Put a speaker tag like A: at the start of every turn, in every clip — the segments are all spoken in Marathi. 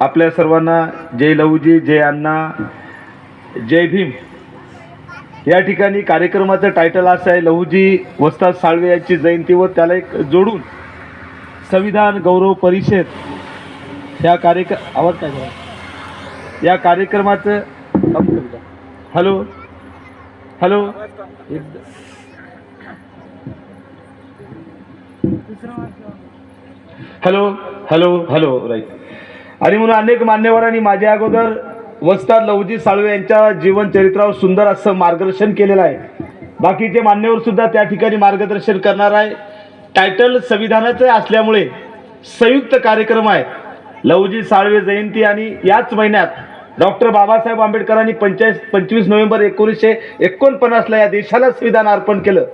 A: आपल्या सर्वांना जय लहूजी जय अण्णा जय भीम. या ठिकाणी कार्यक्रमाचं टायटल असं आहे लहूजी वस्ताद साळवे यांची जयंती व त्याला एक जोडून संविधान गौरव परिषद. या कार्यक्र आवाज काय झाला? या कार्यक्रमाचं hello hello. Hello hello hello right. आणि म्हणून अनेक मान्यवरांनी माझ्या अगोदर वस्ताद लवजी साळवे यांच्या जीवनचरित्रावर सुंदर असं मार्गदर्शन केलेलं आहे. बाकीचे मान्यवर सुद्धा त्या ठिकाणी मार्गदर्शन करणार आहे. टायटल संविधानाचं असल्यामुळे संयुक्त कार्यक्रम आहे. लवजी साळवे जयंती आणि याच महिन्यात डॉक्टर बाबासाहेब आंबेडकरांनी पंचाळीस पंचवीस नोव्हेंबर एकोणीसशे एकोणपन्नासला या देशाला संविधान अर्पण केलं.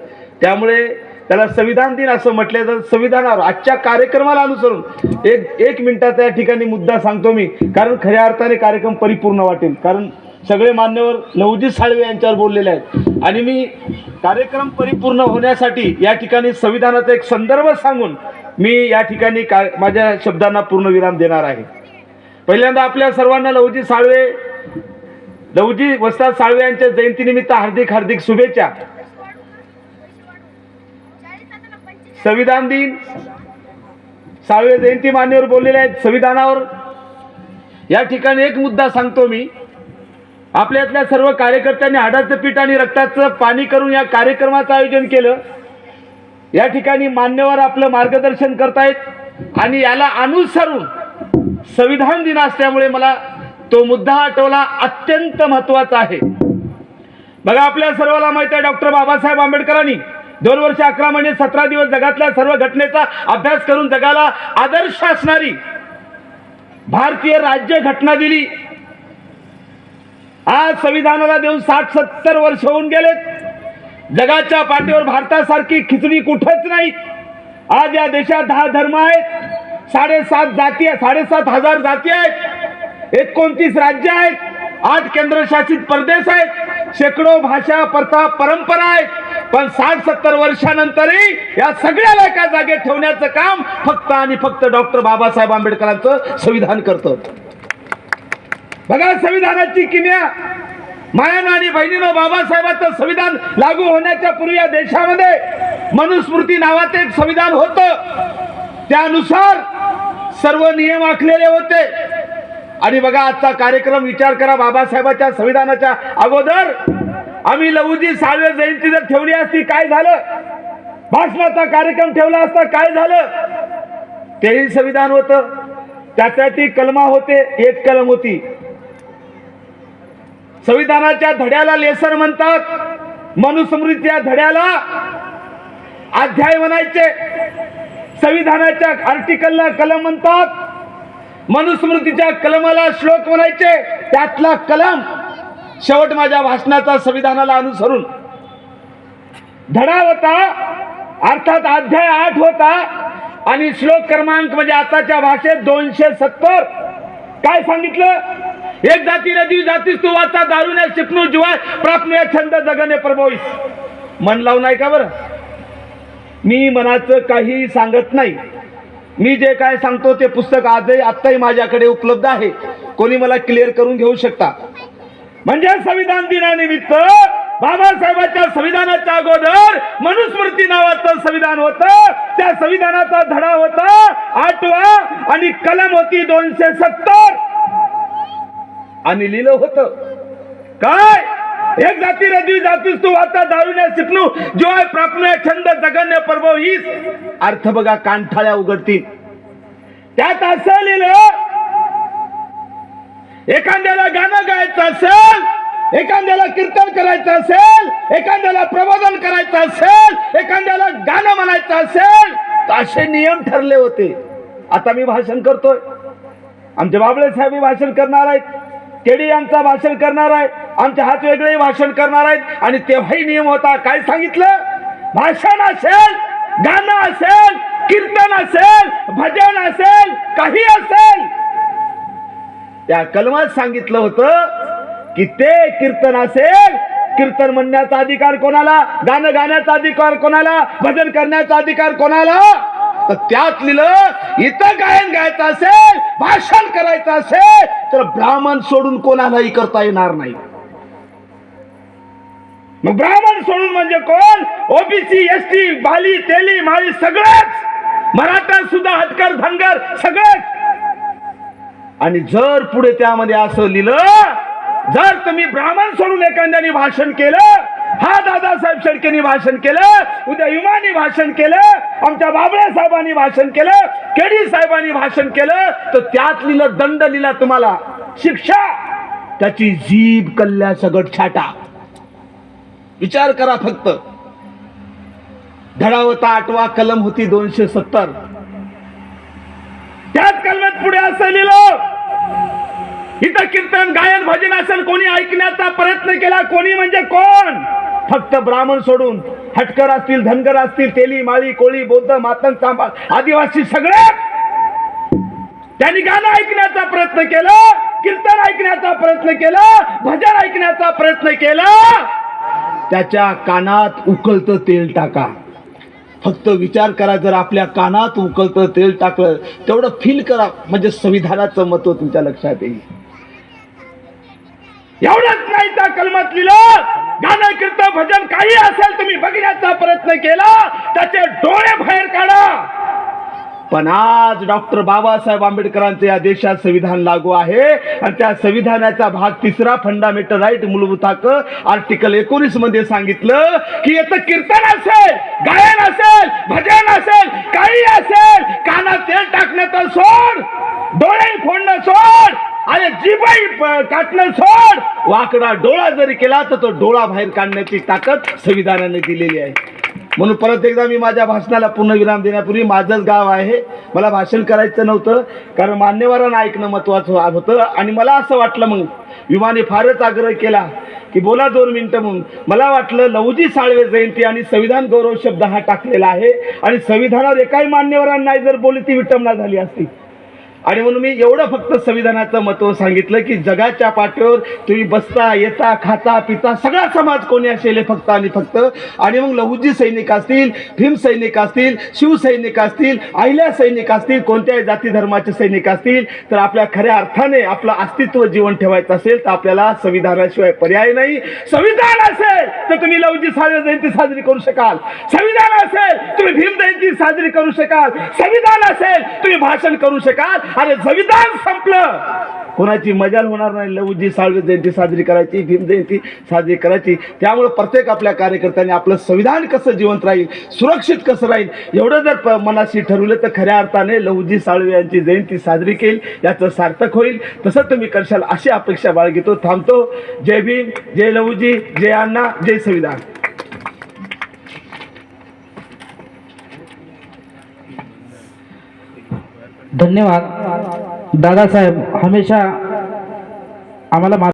A: त्यामुळे त्याला संविधान दिन असं म्हटलं तर संविधानावर आजच्या कार्यक्रमाला अनुसरून एक एक मिनिटाचा या ठिकाणी मुद्दा सांगतो मी. कारण खऱ्या अर्थाने कार्यक्रम परिपूर्ण वाटेल. कारण सगळे मान्यवर लवजी साळवे यांच्यावर बोललेले आहेत. आणि मी कार्यक्रम परिपूर्ण होण्यासाठी या ठिकाणी संविधानाचा एक संदर्भ सांगून मी या ठिकाणी का माझ्या शब्दांना पूर्णविराम देणार आहे. पहिल्यांदा आपल्या सर्वांना लवजी साळवे लवजी वस्ताद साळवे यांच्या जयंतीनिमित्त हार्दिक हार्दिक शुभेच्छा. संविधान दिन. सहाव्या जयंती मान्यवर बोललेले आहेत संविधानावर. या ठिकाणी एक मुद्दा सांगतो मी. आपल्यातल्या सर्व कार्यकर्त्यांनी हाडाचं पीठ आणि रक्ताचं पाणी करून या कार्यक्रमाचं आयोजन केलं. या ठिकाणी मान्यवर आपलं मार्गदर्शन करतायत आणि याला अनुसरून संविधान दिन असल्यामुळे मला तो मुद्दा आठवला अत्यंत महत्त्वाचा आहे. बघा आपल्या सर्वाला माहीत आहे डॉक्टर बाबासाहेब आंबेडकरांनी दोन वर्ष अकरा महिने सतरा दिवस जगातल्या सर्व घटनेचा अभ्यास करून जगाला आदर्श असणारी भारतीय राज्य घटना दिली. आज संविधानाला देऊन साठ सत्तर वर्ष होऊन गेलेत. जगाच्या पाठीवर भारतासारखी खिचडी कुठंच नाही. आज या देशात दहा धर्म आहेत. साडेसात जाती साडेसात हजार जाती आहेत. एकोणतीस राज्य आहेत. आठ केंद्रशासित प्रदेश आहेत. शेकडो भाषा प्रथा परंपरा आहेत. पण साठ सत्तर वर्षानंतरही या सगळ्याला एका जागेत ठेवण्याचं काम फक्त आणि फक्त डॉक्टर बाबासाहेब आंबेडकरांचं संविधान करतं. बघा संविधानाची किम्या. मायानं आणि बहिणीनं बाबासाहेबांचं संविधान लागू होण्याच्या पूर्वी या देशामध्ये मनुस्मृती नावाचं एक संविधान होतं. त्यानुसार सर्व नियम आखलेले होते. आणि बघा आजचा कार्यक्रम विचार करा बाबासाहेबाच्या संविधानाच्या अगोदर. आम्ही लहूजी साळवे जयंती जर ठेवली असती काय झालं? भाषणाचा कार्यक्रम ठेवला असता काय झालं? तेही संविधान होतं. त्याच्यातही कलमा होते एक कलम होती. संविधानाच्या धड्याला लेसन म्हणतात. मनुस्मृतीच्या धड्याला अध्याय म्हणायचे. संविधानाच्या आर्टिकलला कलम म्हणतात. मनुस्मृतीच्या कलमाला श्लोक म्हणायचे त्यातला कलम शेवट माझ्या भाषणाचा संविधानाला अनुसरून. धडा होता अर्थात अध्याय आठ होता आणि श्लोक क्रमांक म्हणजे आताच्या भाषेत दोनशे सत्तर. काय सांगितलं? एक जाती नदी जातीस तू वाचा दारुण्या शिकणू जीवा प्राप्नुया छंद जगणे प्रभोईस. मन लावून नाही का बरं. मी मनाचं काही सांगत नाही. मी जे काय सांगतो ते पुस्तक आजही आत्ताही माझ्याकडे उपलब्ध आहे. कोणी मला क्लिअर करून घेऊ शकता? म्हणजे संविधान दिनानिमित्त बाबासाहेबांच्या संविधानाच्या अगोदर मनुस्मृती नावाचं संविधान होत. त्या संविधानाचा धडा होता आठवा आणि कलम होती दोनशे सत्तर. आणि लिहिलं होतं. काय? एक जाती रदी जातीस तू वाचा दारुण्या शिकणू. जीवाय प्राप्नुया छंद जगण्य पर्व हीच. अर्थ बघा कांठाळ्या उघडतील. त्यात असं लिहिलं एखाद्याला गाणं गायचं असेल एखाद्याला कीर्तन करायचं असेल एखाद्याला प्रबोधन करायचं असेल एखाद्याला गाणं म्हणायचं असेल तर असे नियम ठरले होते. आता मी भाषण करतोय. आमचे बाबळे साहेब भाषण करणार आहेत. केडी यांचा भाषण करणार आहे. आमचे हात वेगळे भाषण करणार आहेत. आणि तेव्हाही नियम होता. काय सांगितलं? भाषण असेल गाणं असेल कीर्तन असेल भजन असेल काही असेल. त्या कलमात सांगितलं होतं की ते कीर्तन असेल कीर्तन म्हणण्याचा अधिकार कोणाला गाणं गाण्याचा अधिकार कोणाला भजन करण्याचा अधिकार कोणाला? तर त्यात लिहिलं इथं गायन गायचं असेल भाषण करायचं असेल तर ब्राह्मण सोडून कोणालाही करता येणार नाही. मग ब्राह्मण सोडून म्हणजे कोण? ओबीसी एस टी बाली तेली माळी सगळंच. मराठा सुद्धा हटकर धनगर सगळंच. आणि जर पुढे त्यामध्ये असं लिहिलं जर तुम्ही ब्राह्मण सोडून एखाद्याने भाषण केलं हा दादासाहेब शेडकेनी भाषण केलं उद्या युमानी भाषण केलं आमच्या बाबळ्या साहेबांनी भाषण केलं केडी साहेबांनी भाषण केलं तर त्यात लिहिलं दंड लिहिला तुम्हाला. शिक्षा त्याची जीभ कल्ल्या सगट छाटा. विचार करा फक्त. धडावता आठवा कलम होती दोनशे सत्तर. त्याच कलमात पुढे असं लिहिलं. इथं कीर्तन गायन भजन असेल कोणी ऐकण्याचा प्रयत्न केला कोणी म्हणजे कोण? फक्त ब्राह्मण सोडून हटकर असतील धनगर असतील तेली माळी कोळी बौद्ध मातंग चांबा आदिवासी सगळे त्यांनी गाणं ऐकण्याचा प्रयत्न केला कीर्तन ऐकण्याचा प्रयत्न केला भजन ऐकण्याचा प्रयत्न केला. त्याच्या कानात उकळतं तेल टाका. फक्त विचार करा जर आपल्या कानात उकळतं तेल टाकलं तेवढं फील करा. म्हणजे संविधानाचं महत्त्व तुमच्या लक्षात येईल. एवढंच नाही त्या कलमात लिहिलं. गाणं कीर्तन भजन काही असेल तुम्ही बघण्याचा प्रयत्न केला त्याचे डोळे बाहेर काढा. पण आज डॉक्टर बाबासाहेब आंबेडकरांचं या देशात संविधान लागू आहे. आणि त्या संविधानाचा भाग तिसरा फंडामेंटल राईट मूलभूत हक्क आर्टिकल एकोणीसमध्ये सांगितलं की याचं कीर्तन असेल गायन असेल भजन असेल काही असेल. कानात तेल टाकण्याचा सोड डोळे फोडणं सोड. अरे जीभही प- काटणं सोड. वाकडा डोळा जरी केला तर तो डोळा बाहेर काढण्याची ताकद संविधानाने दिलेली आहे. म्हणून परत एकदा मी माझ्या भाषणाला पूर्ण विराम देण्यापूर्वी माझंच गाव आहे. मला भाषण करायचं नव्हतं कारण मान्यवरांना ऐकणं महत्वाचं होतं. आणि मला असं वाटलं मग विमाने फारच आग्रह केला की बोला दोन मिनटं म्हणून मला वाटलं लवजी साळवे जयंती आणि संविधान गौरव शब्द हा टाकलेला आहे. आणि संविधानावर एकाही मान्यवरांना नाही जर बोली ती विटंबना झाली असती. आणि म्हणून मी एवढं फक्त संविधानाचं महत्त्व सांगितलं की जगाच्या पाठीवर तुम्ही बसता येता खाता पिता सगळा समाज कोणी असेल फक्त आणि फक्त. आणि मग लहुजी सैनिक असतील भीम सैनिक असतील शिवसैनिक असतील अहिल्या सैनिक असतील कोणत्याही जाती धर्माचे सैनिक असतील तर आपल्या खऱ्या अर्थाने आपलं अस्तित्व जीवन ठेवायचं असेल तर आपल्याला संविधानाशिवाय पर्याय नाही. संविधान असेल तर तुम्ही लहुजी जयंती साजरी करू शकाल. संविधान असेल तुम्ही भीम जयंती साजरी करू शकाल. संविधान असेल तुम्ही भाषण करू शकाल. अरे संविधान संपलं. कोणाची मजा होणार नाही. लवजी साळवे जयंती साजरी करायची भीम जयंती साजरी करायची. त्यामुळे प्रत्येक आपल्या कार्यकर्त्यांनी आपलं संविधान कसं जिवंत राहील सुरक्षित कसं राहील एवढं जर प- मनाशी ठरवलं तर खऱ्या अर्थाने लवजी साळवे यांची जयंती साजरी केली याचं सार्थक होईल. तसं तुम्ही करशाल अशी अपेक्षा बाळगितो थांबतो. जय भीम जय लवजी जय अण्णा जय संविधान.
B: धन्यवाद. दादासाहेब हमेशा आम्हाला